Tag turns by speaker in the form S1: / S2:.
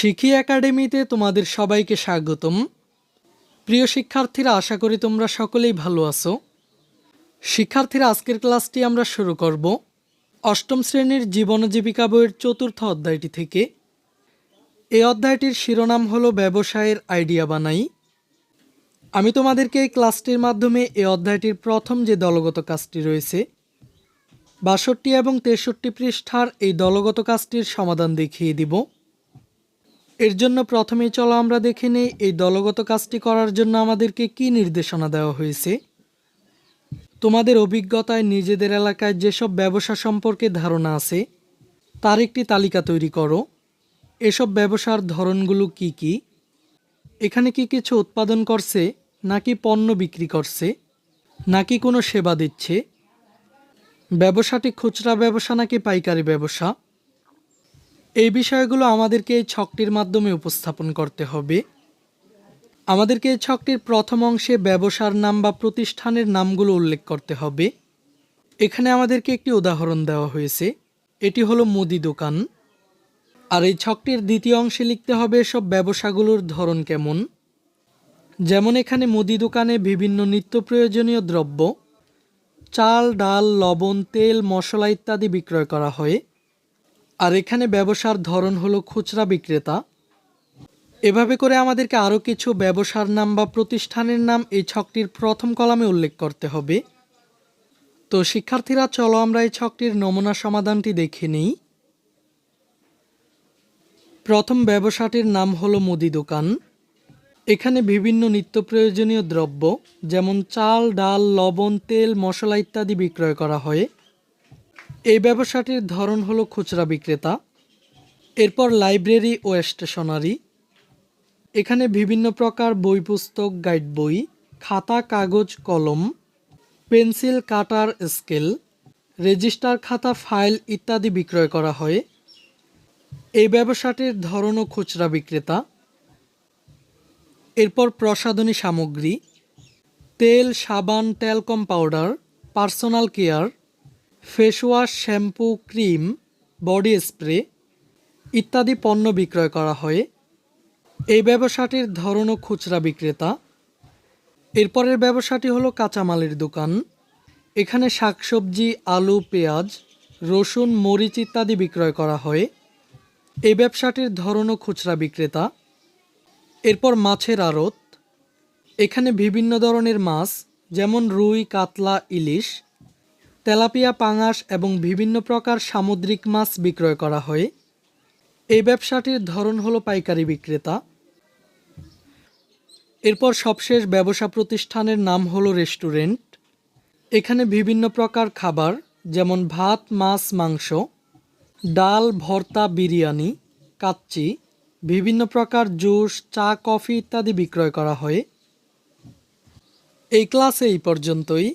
S1: শিখি একাডেমিতে তোমাদের সবাইকে স্বাগতম। প্রিয় শিক্ষার্থীরা, আশা করি তোমরা সকলেই ভালো আছো। শিক্ষার্থীরা, আজকের ক্লাসটি আমরা শুরু করব অষ্টম শ্রেণির জীবন জীবিকা বইয়ের চতুর্থ অধ্যায়টি থেকে। এই অধ্যায়টির শিরোনাম হলো ব্যবসায়ের আইডিয়া বানাই। আমি তোমাদেরকে এই ক্লাসটির মাধ্যমে এই অধ্যায়টির প্রথম যে দলগত কাজটি রয়েছে, বাষট্টি এবং তেষট্টি পৃষ্ঠার এই দলগত কাজটির সমাধান দেখিয়ে দিব। এর জন্য প্রথমে চলো আমরা দেখে নেই এই দলগত কাজটি করার জন্য আমাদেরকে কি নির্দেশনা দেওয়া হয়েছে। তোমাদের অভিজ্ঞতায় নিজেদের এলাকায় যেসব ব্যবসা সম্পর্কে ধারণা আছে, তার একটি তালিকা তৈরি করো। এসব ব্যবসার ধরনগুলো কি কি? এখানে কি কিছু উৎপাদন করছে, নাকি পণ্য বিক্রি করছে, নাকি কোনো সেবা দিচ্ছে? ব্যবসাটি খুচরা ব্যবসা, নাকি পাইকারি ব্যবসা? এই বিষয়গুলো আমাদেরকে এই ছকটির মাধ্যমে উপস্থাপন করতে হবে। আমাদেরকে এই ছকটির প্রথম অংশে ব্যবসার নাম বা প্রতিষ্ঠানের নামগুলো উল্লেখ করতে হবে। এখানে আমাদেরকে একটি উদাহরণ দেওয়া হয়েছে। এটি হলো মুদি দোকান। আর এই ছকটির দ্বিতীয় অংশে লিখতে হবে সব ব্যবসাগুলোর ধরন কেমন। যেমন এখানে মুদি দোকানে বিভিন্ন নিত্য প্রয়োজনীয় দ্রব্য, চাল, ডাল, লবণ, তেল, মশলা ইত্যাদি বিক্রয় করা হয়। আর এখানে ব্যবসার ধরন হলো খুচরা বিক্রেতা। এভাবে করে আমাদেরকে আরও কিছু ব্যবসার নাম বা প্রতিষ্ঠানের নাম এই ছকটির প্রথম কলামে উল্লেখ করতে হবে। তো শিক্ষার্থীরা, চলো আমরা এই ছকটির নমুনা সমাধানটি দেখে নিই। প্রথম ব্যবসাটির নাম হলো মুদি দোকান। এখানে বিভিন্ন নিত্য প্রয়োজনীয় দ্রব্য, যেমন চাল, ডাল, লবণ, তেল, মশলা ইত্যাদি বিক্রয় করা হয়। এই ব্যবসাটির ধরন হলো খুচরা বিক্রেতা, এরপর লাইব্রেরি ও স্টেশনারি। এখানে বিভিন্ন প্রকার বই পুস্তক, গাইড বই, খাতা, কাগজ, কলম, পেন্সিল, কাটার স্কেল, রেজিস্টার খাতা, ফাইল ইত্যাদি বিক্রয় করা হয়। এই ব্যবসাটির ধরনও খুচরা বিক্রেতা। এরপর প্রসাধনী সামগ্রী, তেল, সাবান, talcum powder, personal care face wash shampoo, cream, body spray ইত্যাদি পণ্য বিক্রয় করা হয়। এই ব্যবসাটির ধরনও খুচরা বিক্রেতা। এরপরের ব্যবসাটি হলো কাঁচামালের দোকান। এখানে শাকসবজি, আলু, পেঁয়াজ, রসুন, মরিচ ইত্যাদি বিক্রয় করা হয়। এই ব্যবসাটির ধরনও খুচরা বিক্রেতা। এরপর মাছের আড়ত। এখানে বিভিন্ন ধরনের মাছ, যেমন রুই, কাতলা, ইলিশ তেলাপিয়া পাঙাশ এবং বিভিন্ন প্রকার সামুদ্রিক মাছ বিক্রয় করা হয়। এই ব্যবসাটির ধরন হলো পাইকারি বিক্রেতা। এরপর সবশেষ ব্যবসা প্রতিষ্ঠানের নাম হলো রেস্টুরেন্ট। এখানে বিভিন্ন প্রকার খাবার, যেমন ভাত, মাছ, মাংস, ডাল, ভর্তা, বিরিয়ানি, কাচ্চি, বিভিন্ন প্রকার জুস, চা, কফি ইত্যাদি বিক্রয় করা হয়। এই ক্লাসে এই পর্যন্তই।